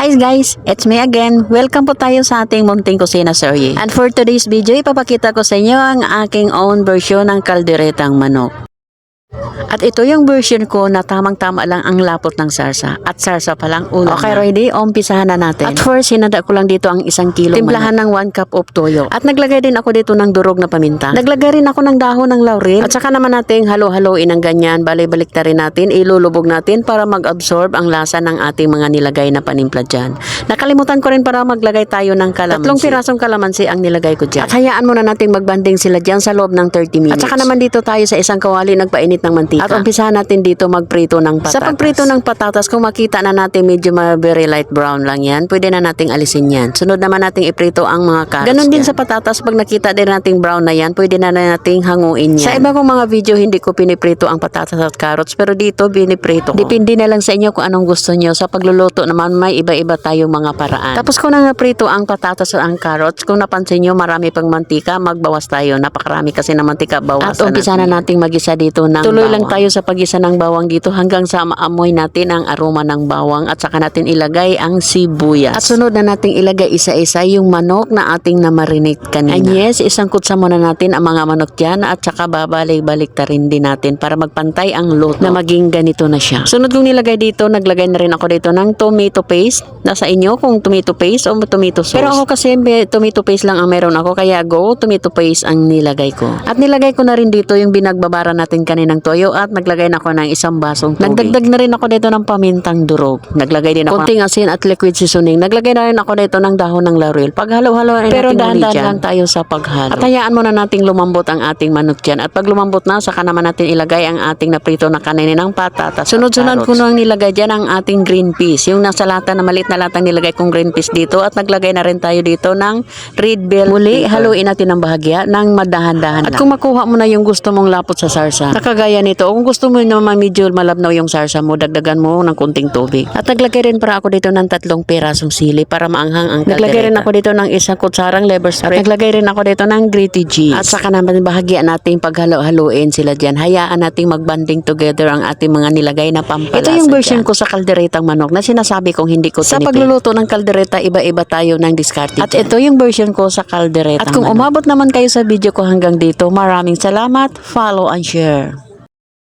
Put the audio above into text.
Hi guys, it's me again. Welcome po tayo sa ating Munting Kusina Serye. And for today's video, ipapakita ko sa inyo ang aking own version ng kalderetang manok. At ito yung version ko na tamang-tama lang ang lapot ng sarsa. At sarsa pa lang ulam Okay, ready? Umpisahan na natin. At first, hinada ko lang dito ang isang kilo Timplahan ng 1 cup of toyo. At naglagay din ako dito ng durog na paminta. Naglagay rin ako ng dahon ng laurel. At saka naman nating halo-haloin ng ganyan. Bali-balik rin natin. Ilulubog natin para mag-absorb ang lasa ng ating mga nilagay na panimpla dyan. Nakalimutan ko rin para maglagay tayo ng kalamansi. Tatlong pirasong kalamansi ang nilagay ko dyan. At hayaan muna nating magbanding sila dyan sa loob ng 30 minutes. At saka naman dito tayo sa isang kawali nagpainit ng mantika. At umpisahan natin dito magprito ng patatas. Sa pagprito ng patatas, kung makita na natin medyo very light brown lang yan, pwede na nating alisin yan. Sunod naman nating iprito ang mga carrots. Ganon din sa patatas, pag nakita din nating brown na yan, pwede na nating hanguin yan. Sa iba kong mga video, hindi ko piniprito ang patatas at carrots, pero dito piniprito ko. Depende na lang sa inyo kung anong gusto nyo. Sa pagluluto naman, may iba-iba tayong mga paraan. Tapos kung naprito ang patatas at ang carrots, kung napansin nyo, marami pang mantika, magbawas tayo. Napakarami kasi ng mantika, bawasan At umpisa na nating magisa dito ng Tuloy lang tayo sa pagisa ng bawang dito hanggang sa maamoy natin ang aroma ng bawang at saka natin ilagay ang sibuyas. At sunod na nating ilagay isa-isa yung manok na ating na-marinate kanina. And yes, isang kutsa muna natin ang mga manok dyan at saka babalik-balik ta rin din natin para magpantay ang luto na maging ganito na siya. Sunod kong nilagay dito, naglagay na rin ako dito ng tomato paste. Nasa inyo kung tomato paste o tomato sauce. Pero ako kasi tomato paste lang ang meron ako kaya go tomato paste ang nilagay ko. At nilagay ko na rin dito yung binagbabara natin kaninang toyo at naglagay na ako ng isang basong tubig. Nagdagdag na rin ako dito ng pamintang durog. Naglagay din ako konting asin at liquid seasoning. Naglagay na rin ako dito ng dahon ng laurel. Pag halo-halo Pero dahan-dahan lang tayo sa paghalo. At hayaan muna nating lumambot ang ating manok dyan. At pag lumambot na, saka naman natin ilagay ang ating naprito na kaninang patatas. Sunod-sunod ko nang nilagay dyan ang ating green peas. Yung nasa lata na maliit na latang nilagay kong green peas dito. At naglagay na rin tayo dito ng red bell Muli, haluin natin ng bahagya ng madahan-dahan At kung makuha mo na yung gusto mong lapot sa sarsa, nakagaya nito, kung gusto mo naman medyo malabnaw yung sarsa mo, dagdagan mo ng kunting tubig. At naglagay rin para ako dito ng tatlong pirasong sili para maanghang ang Naglagay rin ako dito ng isang kutsarang liver spray. At naglagay rin ako dito ng gritty cheese. At saka naman bahagya nating paghalo-haluin sila dyan. Hayaan nating magbanding together ang ating mga nilagay na pampalasa Ito yung version ko sa kalderetang manok na sinasabi kong hindi ko Sa pagluluto ng kaldereta, iba-iba tayo ng diskarte. At ito yung version ko sa kalderetang At kung umabot naman kayo sa video ko hanggang dito, maraming salamat, follow and share.